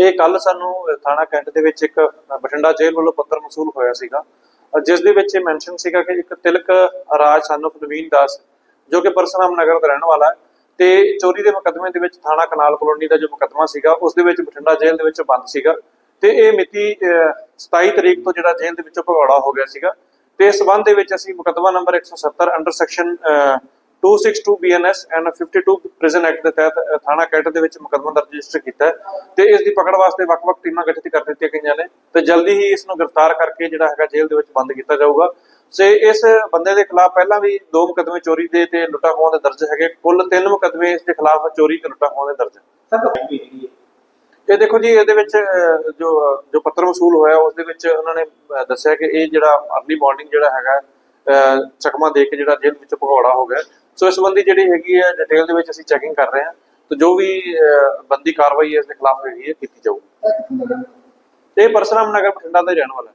ਇਹ ਕੱਲ ਸਾਨੂੰ ਥਾਣਾ ਕੈਂਟ ਦੇ ਵਿੱਚ ਇੱਕ ਬਠਿੰਡਾ ਜੇਲ੍ਹ ਵੱਲੋਂ ਪੱਤਰ ਮਸੂਲ ਹੋਇਆ ਸੀਗਾ। ਅਹ, ਜਿਸ ਦੇ ਵਿੱਚ ਇਹ ਮੈਂਸ਼ਨ ਸੀਗਾ ਕਿ ਇੱਕ ਤਿਲਕ ਰਾਜ ਸਾਨੂੰ ਨਵੀਨ ਦਾਸ ਜੋ ਕਿ ਪਰਸਰਾਮ ਨਗਰ ਦਾ ਰਹਿਣ ਵਾਲਾ ਹੈ। ਤੇ ਚੋਰੀ ਦੇ ਮੁਕੱਦਮੇ ਦੇ ਵਿੱਚ ਥਾਣਾ ਕਨਾਲ ਕਲੋਨੀ ਦਾ ਜੋ ਮੁਕੱਦਮਾ ਸੀਗਾ ਉਸ ਦੇ ਵਿੱਚ ਬਠਿੰਡਾ ਜੇਲ੍ਹ ਦੇ ਵਿੱਚ ਬੰਦ ਸੀਗਾ। ਤੇ ਇਹ ਮਿਤੀ ਅਹ, 27 ਤਰੀਕ ਤੋਂ ਜਿਹੜਾ ਜੇਲ੍ਹ ਦੇ ਵਿੱਚੋਂ ਭਗੌੜਾ ਹੋ ਗਿਆ ਸੀਗਾ। ਤੇ ਇਸ ਸਬੰਧ ਦੇ ਵਿੱਚ ਅਸੀਂ ਮੁਕੱਦਮਾ number 170 under section 262 BNS and 52 prison act ਦੇ ਤਹਿਤ ਥਾਣਾ ਕੈਟ ਦੇ ਵਿੱਚ ਮੁਕੱਦਮਾ ਦਰਜ ਰਜਿਸਟਰ ਕੀਤਾ ਹੈ। ਤੇ ਇਸ ਦੀ ਪਕੜ ਵਾਸਤੇ ਵੱਖ-ਵੱਖ ਟੀਮਾਂ ਗਠਿਤ ਕਰ ਦਿੱਤੀਆਂ ਗਈਆਂ ਨੇ। ਤੇ ਜਲਦੀ ਹੀ ਇਸ ਨੂੰ ਗ੍ਰਿਫਤਾਰ ਕਰਕੇ ਜਿਹੜਾ ਹੈਗਾ ਜੇਲ੍ਹ ਦੇ ਵਿੱਚ ਬੰਦ ਕੀਤਾ ਜਾਊਗਾ। ਸੇ ਇਸ ਬੰਦੇ ਦੇ ਖਿਲਾਫ ਪਹਿਲਾਂ ਵੀ ਦੋ ਮੁਕੱਦਮੇ ਚੋਰੀ ਦੇ ਤੇ ਲੁੱਟਾਂ ਖੋਹਾਂ ਦੇ ਦਰਜ ਹੈਗੇ। ਕੁੱਲ ਤਿੰਨ ਮੁਕੱਦਮੇ ਇਸ ਦੇ ਖਿਲਾਫ ਚੋਰੀ ਤੇ ਲੁੱਟਾਂ ਖੋਹਾਂ ਦੇ ਦਰਜ ਸਰ ਇਹ ਦੇਖੋ ਜੀ ਇਹਦੇ ਵਿੱਚ ਜੋ ਜੋ ਪੱਤਰ ਵਸੂਲ ਹੋਇਆ ਉਸ ਦੇ ਵਿੱਚ ਉਹਨਾਂ ਨੇ ਦੱਸਿਆ ਕਿ ਇਹ ਜਿਹੜਾ ਅਰਲੀ ਮਾਰਨਿੰਗ ਜਿਹੜਾ ਹੈਗਾ ਚਕਮਾ ਦੇ ਕੇ ਜਿਹੜਾ ਜੇਲ੍ਹ ਵਿੱਚ ਭਗੌੜਾ ਹੋ ਗਿਆ। ਸੋ ਇਸ ਸੰਬੰਧੀ ਜਿਹੜੀ ਹੈਗੀ ਹੈ ਡਿਟੇਲ ਦੇ ਵਿੱਚ ਅਸੀਂ ਚੈਕਿੰਗ ਕਰ ਰਹੇ ਹਾਂ। ਤੇ ਜੋ ਵੀ ਬੰਦੀ ਕਾਰਵਾਈ ਹੈ ਇਸ ਦੇ ਖਿਲਾਫ ਹੈਗੀ ਹੈ ਕੀਤੀ ਜਾਊਗੀ। ਤੇ ਇਹ ਪਰਸਰਾਮ ਨਗਰ ਬਠਿੰਡਾ ਦਾ ਰਹਿਣ ਵਾਲਾ ਹੈ।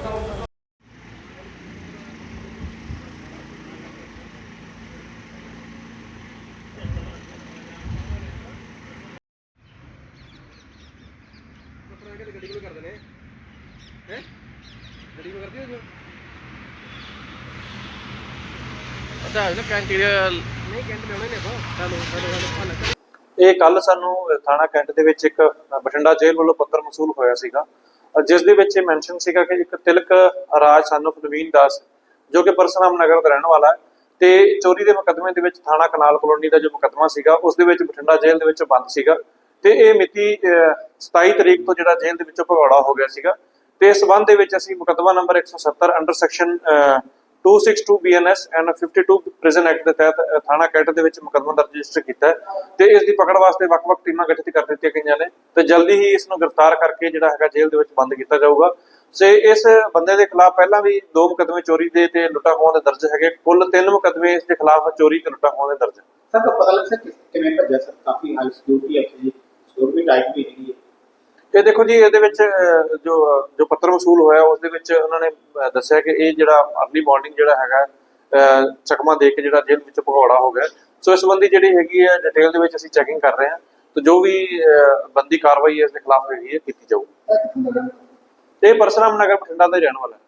ਗੱਡੀ ਕੋਲ ਕਰ ਦਨੇ ਹੈ? ਗੱਡੀ ਕੋਲ ਕਰਦੀ ਹੋ ਅੱਛਾ ਇਹ ਨਹੀਂ ਆਪਾਂ। ਕੱਲ ਸਾਨੂੰ ਥਾਣਾ ਕੈਂਟ ਦੇ ਵਿੱਚ ਇੱਕ ਬਠਿੰਡਾ ਜੇਲ੍ਹ ਵੱਲੋਂ ਪੱਤਰ ਮਸੂਲ ਹੋਇਆ ਸੀਗਾ। ਜਿਸ ਦੇ ਵਿੱਚ ਇਹ ਮੈਂਸ਼ਨ ਸੀਗਾ ਕਿ ਇੱਕ ਤਿਲਕ ਰਾਜ ਸਾਨੂੰ ਨਵੀਨ ਦਾਸ ਜੋ ਕਿ ਪਰਸਰਾਮ ਨਗਰ ਦਾ ਰਹਿਣ ਵਾਲਾ ਹੈ ਤੇ ਚੋਰੀ ਦੇ ਮੁਕੱਦਮੇ ਦੇ ਵਿੱਚ ਥਾਣਾ ਕਨਾਲ ਕਲੋਨੀ ਦਾ ਜੋ ਮੁਕੱਦਮਾ ਸੀਗਾ ਉਸ ਦੇ ਵਿੱਚ ਬਠਿੰਡਾ ਜੇਲ੍ਹ ਦੇ ਵਿੱਚ ਬੰਦ ਸੀਗਾ। ਤੇ ਇਹ ਮਿਤੀ ਅਹ, 27 ਤਰੀਕ ਤੋਂ ਜਿਹੜਾ ਜੇਲ੍ਹ ਦੇ ਵਿੱਚੋਂ ਭਗੌੜਾ ਹੋ ਗਿਆ ਸੀਗਾ। ਤੇ ਇਸ ਸਬੰਧ ਦੇ ਵਿੱਚ ਅਸੀਂ ਮੁਕੱਦਮਾ number 170 under section 262 BNS and 52 prison act ਦੇ ਤਹਿਤ ਥਾਣਾ ਕੈਂਟ ਦੇ ਵਿੱਚ ਮੁਕੱਦਮਾ ਦਰਜ ਰਜਿਸਟਰ ਕੀਤਾ ਤੇ ਇਸ ਦੀ ਪਕੜ ਵਾਸਤੇ ਵੱਖ-ਵੱਖ ਟੀਮਾਂ ਗਠਿਤ ਕਰ ਦਿੱਤੀਆਂ ਗਈਆਂ ਨੇ। ਤੇ ਜਲਦੀ ਹੀ ਇਸ ਨੂੰ ਗ੍ਰਿਫਤਾਰ ਕਰਕੇ ਜਿਹੜਾ ਹੈਗਾ ਜੇਲ੍ਹ ਦੇ ਵਿੱਚ ਬੰਦ ਕੀਤਾ ਜਾਊਗਾ। ਸੇ ਇਸ ਬੰਦੇ ਦੇ ਖਿਲਾਫ ਪਹਿਲਾਂ ਵੀ ਦੋ ਮੁਕੱਦਮੇ ਚੋਰੀ ਦੇ ਤੇ ਲੁੱਟਾ ਖੋਹਾਂ ਦੇ ਦਰਜ ਹੈਗੇ। ਕੁੱਲ ਤਿੰਨ ਮੁਕੱਦਮੇ ਇਸ ਦੇ ਖਿਲਾਫ ਚੋਰੀ ਤੇ ਲੁੱਟਾਂ ਖੋਹਾਂ ਦੇ ਦਰਜ। ਸਰ ਪਤਾ ਲੱਗ ਸਕਦਾ ਕਿਵੇਂ ਭੱਜਿਆ ਸਰ? ਕਾਫੀ ਹਾਈ ਸਿਕਿਉਰਿਟੀ ਹੈ ਜੀ। ਸਿਕਿਉਰਿਟੀ ਵੀ ਹੈਗੀ ਹੈ। ਤੇ ਦੇਖੋ ਜੀ ਇਹਦੇ ਵਿੱਚ ਜੋ ਜੋ ਪੱਤਰ ਵਸੂਲ ਹੋਇਆ ਉਸ ਦੇ ਵਿੱਚ ਉਹਨਾਂ ਨੇ ਦੱਸਿਆ ਕਿ ਇਹ ਜਿਹੜਾ ਅਰਲੀ ਮਾਰਨਿੰਗ ਜਿਹੜਾ ਹੈਗਾ ਚਕਮਾ ਦੇ ਕੇ ਜਿਹੜਾ ਜੇਲ੍ਹ ਵਿੱਚ ਭਗੌੜਾ ਹੋ ਗਿਆ। ਸੋ ਇਸ ਸੰਬੰਧੀ ਜਿਹੜੀ ਹੈਗੀ ਹੈ ਡਿਟੇਲ ਦੇ ਵਿੱਚ ਅਸੀਂ ਚੈਕਿੰਗ ਕਰ ਰਹੇ ਹਾਂ। ਤੇ ਜੋ ਵੀ ਬੰਦੀ ਕਾਰਵਾਈ ਹੈ ਇਸ ਦੇ ਖਿਲਾਫ ਹੈਗੀ ਹੈ ਕੀਤੀ ਜਾਊਗੀ। ਤੇ ਇਹ ਪਰਸਰਾਮ ਨਗਰ ਬਠਿੰਡਾ ਦਾ ਰਹਿਣ ਵਾਲਾ ਹੈ।